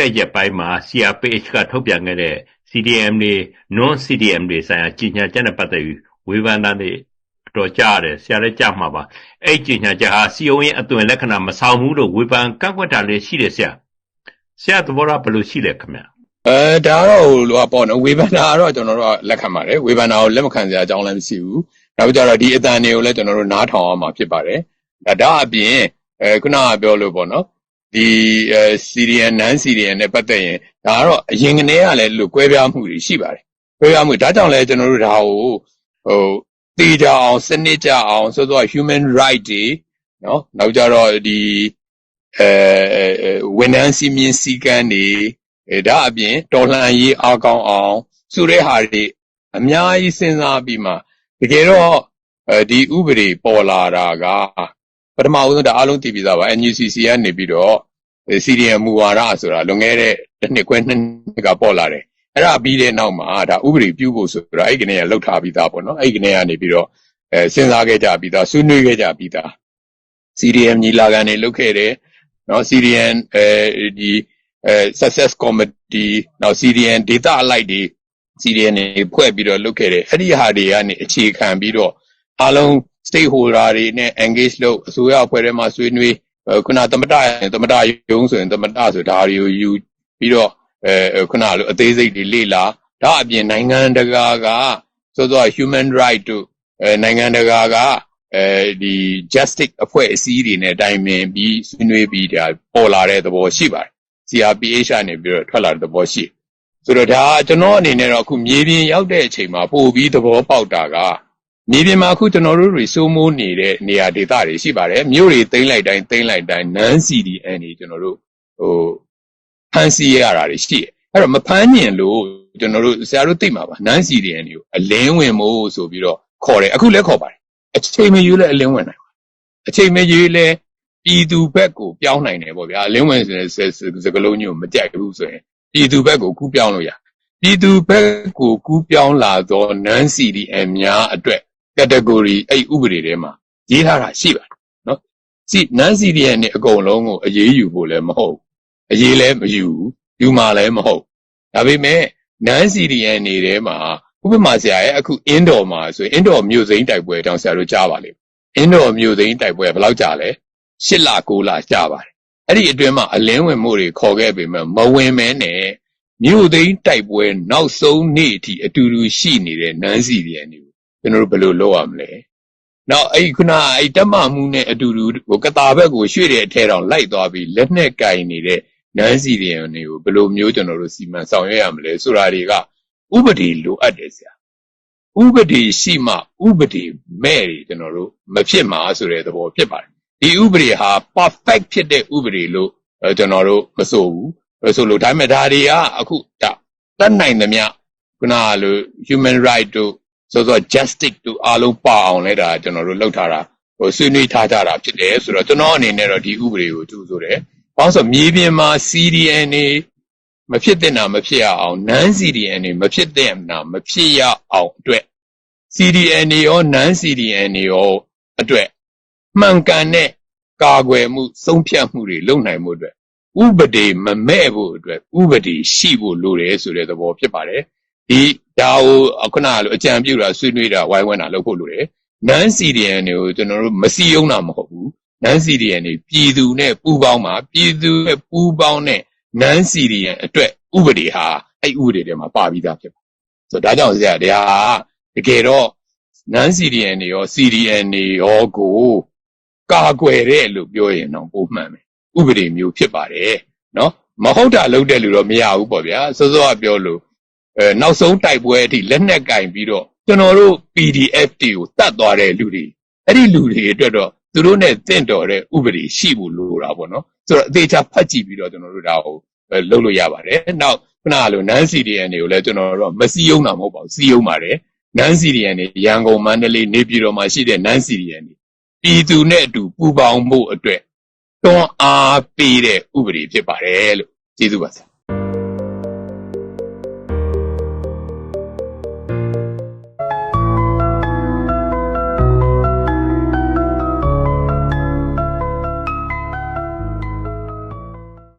တဲ့ရက်ပိုင်းမှာ CRPH က ထုတ်ပြန်ခဲ့တဲ့ CDM တွေ Non CDM တွေဆိုင်ရာ ကြေညာချက်နဲ့ပတ်သက်ပြီး ဝေဖန်တာတွေ အတော်ကြားရတယ် ဆရာလည်း ကြားမှာပါ အဲ့ဒီကြေညာချက်ဟာစီယုံရင်အသွင်လက္ခဏာ မဆောင်ဘူးလို့ ဝေဖန်ကန့်ကွက်တာလည်း ရှိတယ် ဆရာ ဆရာသဘောထား ဘယ်လိုရှိလဲခင်ဗျအဲဒါတော့ဟိုလိုပေါ့နော်ဝေဖန်တာကတော့ ကျွန်တော်တို့က လက်ခံပါတယ် ဝေဖန်တာကို လက်မခံစရာအကြောင်းလည်း မရှိဘူး နောက်ကြတော့ ဒီအတန်တွေကိုလည်း ကျွန်တော်တို့ နားထောင်အောင်မှာ ဖြစ်ပါတယ် ဒါဒါအပြင်အဲခုနကပြောလို့ပေါ့နော် ဒီအဲ Syrian non Syrian နဲ့ပတ်သက်ရင်ဒါကတော့အရင်ကနေကလည်းလို့ကွဲပြားမှုတွေရှိပါတယ်ကွဲပြားမှုဒါကြောင့်လည်းကျွန်တော်တို့ဒါကိုဟိုတည်ကြအောင်စနစ်ကြအောင်ဆိုတော့ human right တွေနော်နောက်ကြတော့ဒီအဲဝန်ထမ်းစီမင်းစည်းကမ်းတွေအဲဒါအပြင်တော်လှန်ရေးအားကောင်းအောင်ဆိုတဲ့ဟာတွေအများကြီးစဉ်းစားပြီးမှတကယ်တော့အဲဒီဥပဒေပေါ်လာတာက ပထမဦးဆုံးဒါအားလုံးသိပြီးသားပါ NUCC ကနေပြီးတော့စီရီယံမူဝါဒဆိုတာလွန်ခဲ့တဲ့တစ်နှစ်ခွဲနှစ်နှစ်ကပေါ်လာတယ်အဲ့ဒါပြီးတဲ့နောက်မှာဒါဥပဒေပြုဖို့ဆိုတာအဲ့ဒီကနေကလှုပ်ထားပြီးသားပေါ့နော်အဲ့ဒီကနေကနေပြီးတော့အဲစဉ်းစားခဲ့ကြပြီးသားဆွေးနွေးခဲ့ကြပြီးသား CDM ညီလာခံတွေလုပ်ခဲ့တယ်နော် CDM အဲဒီအဲ success committee နောက် CDN data အလိုက်တွေ CDN တွေဖွဲ့ပြီးတော့လုပ်ခဲ့တယ်အဲ့ဒီဟာတွေကနေအခြေခံပြီးတော့အားလုံး stakeholder တွေနဲ့ engage လုပ်အစိုးရအဖွဲ့ထဲမှာဆွေးနွေးခုနသမတသမတယုံဆိုရင်သမတဆိုဒါတွေကိုယူပြီးတော့အဲခုနလိုအသေးစိတ်တွေလေ့လာဒါအပြင်နိုင်ငံတကာကဆိုတော့ human right တို့အဲနိုင်ငံတကာကအဲဒီ justice အဖွဲ့အစည်းတွေနဲ့တိုင်ပင်ပြီးဆွေးနွေးပြီးဒါပေါ်လာတဲ့သဘောရှိပါတယ် CRPH ကနေပြီးတော့ထွက်လာတဲ့သဘောရှိဆိုတော့ဒါကျွန်တော်အနေနဲ့တော့အခုမြေပြင်ရောက်တဲ့အချိန်မှာပို့ပြီးသဘောပေါက်တာက မြေပြင်မှာအခုကျွန်တော်တို့တွေစိုးမိုးနေတဲ့နေရာဒေသတွေရှိပါတယ်မြို့တွေသိမ်းလိုက်တိုင်းသိမ်းလိုက်တိုင်း non CDN တွေကျွန်တော်တို့ဟိုဖမ်းဆီးရတာတွေရှိတယ်အဲ့တော့မဖမ်းညင်လို့ကျွန်တော်တို့ဆရာတို့သိမှာပါ non CDN တွေကိုအလင်းဝင်မို့ဆိုပြီးတော့ခေါ်တယ်အခုလည်းခေါ်ပါတယ်အချိန်မရွေးလည်းအလင်းဝင်နိုင်ပါတယ်အချိန်မရွေးလည်းပြည်သူဘက်ကိုပြောင်းနိုင်တယ်ပေါ့ဗျာအလင်းဝင်ဆိုတဲ့စကလုံးမျိုးမကြိုက်ဘူးဆိုရင်ပြည်သူဘက်ကိုကူးပြောင်းလို့ရပြည်သူဘက်ကိုကူးပြောင်းလာသော non CDM များအတွက် category အဲ့ဥပဒေထဲမှာရေးထားတာရှိပါတယ်နော်စီ non CDM နဲ့အကုန်လုံးကိုအရေးယူဖို့လည်းမဟုတ်အရေးလည်းမယူယူမှာလည်းမဟုတ်ဒါပေမဲ့ non CDM နေထဲမှာဥပမာဆရာရဲ့အခု indoor မှာဆိုရင် indoor မြို့စိမ်းတိုက်ပွဲတောင်ဆရာတို့ကြားပါလိမ့်မယ် indoor မြို့စိမ်းတိုက်ပွဲဘယ်လောက်ကြာလဲ၈လ9လကြာပါတယ်အဲ့ဒီအတွင်းမှာအလင်းဝင်မှုတွေခေါ်ခဲ့ပေမဲ့မဝင်မဲနဲ့မြို့သိမ်းတိုက်ပွဲနောက်ဆုံးနေ့အထိအတူတူရှိနေတဲ့နန်းစီတွေနေ ကျွန်တော်တို့ဘယ်လိုလုပ်ရမလဲနောက်အဲ့ခုနအဲ့တက်မမှုနဲ့အတူတူဟိုကတာဘက်ကိုရွှေ့တဲ့အထဲတောင်လိုက်သွားပြီးလက်နဲ့ကင်နေတဲ့နန်းစီတွေကိုဘယ်လိုမျိုးကျွန်တော်တို့စီမံဆောင်ရွက်ရမလဲဆိုတာတွေကဥပဒေလိုအပ်တယ်ဆရာဥပဒေရှိမှဥပဒေမဲ့တွေကျွန်တော်တို့မဖြစ်မှာဆိုတဲ့သဘောဖြစ်ပါတယ်ဒီဥပဒေဟာ perfect ဖြစ်တဲ့ဥပဒေလို့ကျွန်တော်တို့မဆိုဘူးဆိုလို့ဒါပေမဲ့ဒါတွေကအခုဒါတတ်နိုင်သမျှခုနကလို human right တို့ ဆိုတော့ justice တို့အားလုံးပါအောင်လဲဒါကျွန်တော်တို့လှုပ်ထားတာဟိုဆွေးနွေးထားကြတာဖြစ်တယ်ဆိုတော့ကျွန်တော်အနေနဲ့တော့ဒီဥပဒေကိုကြိုးဆိုတယ်။ဘာလို့ဆိုမြေပြင်မှာ CDN တွေမဖြစ်တဲ့နာမဖြစ်ရအောင် non CDN တွေမဖြစ်တဲ့နာမဖြစ်ရအောင်အတွက် CDN တွေရော non CDN တွေရောအတွက်မှန်ကန်တဲ့ကာကွယ်မှုဆုံးဖြတ်မှုတွေလုပ်နိုင်မှုအတွက်ဥပဒေမမဲ့ဖို့အတွက်ဥပဒေရှိဖို့လိုတယ်ဆိုတဲ့သဘောဖြစ်ပါတယ်ဒီ ဒါကိုခုနကလိုအကြံပြုတာဆွေးနွေးတာဝိုင်းဝန်းတာလုပ်ဖို့လိုတယ်နန်းစီဒီအန်တွေကိုကျွန်တော်တို့မစီယုံတာမဟုတ်ဘူးနန်းစီဒီအန်တွေပြည်သူနဲ့ပူးပေါင်းမှာပြည်သူနဲ့ပူးပေါင်းတဲ့နန်းစီဒီအန်အတွက်ဥပဒေဟာအဲ့ဥပဒေထဲမှာပါပြီးသားဖြစ်ပါတယ်ဆိုတော့ဒါကြောင့်ဆရာတရားတကယ်တော့နန်း CDN တွေရော CDN တွေရောကိုကာကွယ်တဲ့လို့ပြောရင်တော့ပုံမှန်ပဲဥပဒေမျိုးဖြစ်ပါတယ်နော်မဟုတ်တာလုပ်တဲ့လူတော့မရဘူးပေါ့ဗျာစောစောကပြောလို့ အဲနောက်ဆုံးတိုက်ပွဲအထိလက်နက်ကင်ပြီးတော့ကျွန်တော်တို့ PDF တွေကိုတတ်သွားတဲ့လူတွေအဲ့ဒီလူတွေအတွက်တော့သူတို့နဲ့တင့်တော်တဲ့ဥပဒေရှိဖို့လိုတာပေါ့နော်ဆိုတော့အသေးချာဖတ်ကြည့်ပြီးတော့ကျွန်တော်တို့ဒါကိုလုပ်လို့ရပါတယ်နောက်ခုနကလိုနန်း CDN တွေကိုလည်းကျွန်တော်တို့မစီယုံတာမဟုတ်ပါဘူးစီယုံပါတယ်နန်း CDN တွေရန်ကုန်မန္တလေးနေပြည်တော်မှာရှိတဲ့နန်း CDN တွေပြည်သူနဲ့အတူပူးပေါင်းမှုအတွက်တွန်းအားပေးတဲ့ဥပဒေဖြစ်ပါတယ်လို့ကျေးဇူးပါဆရာ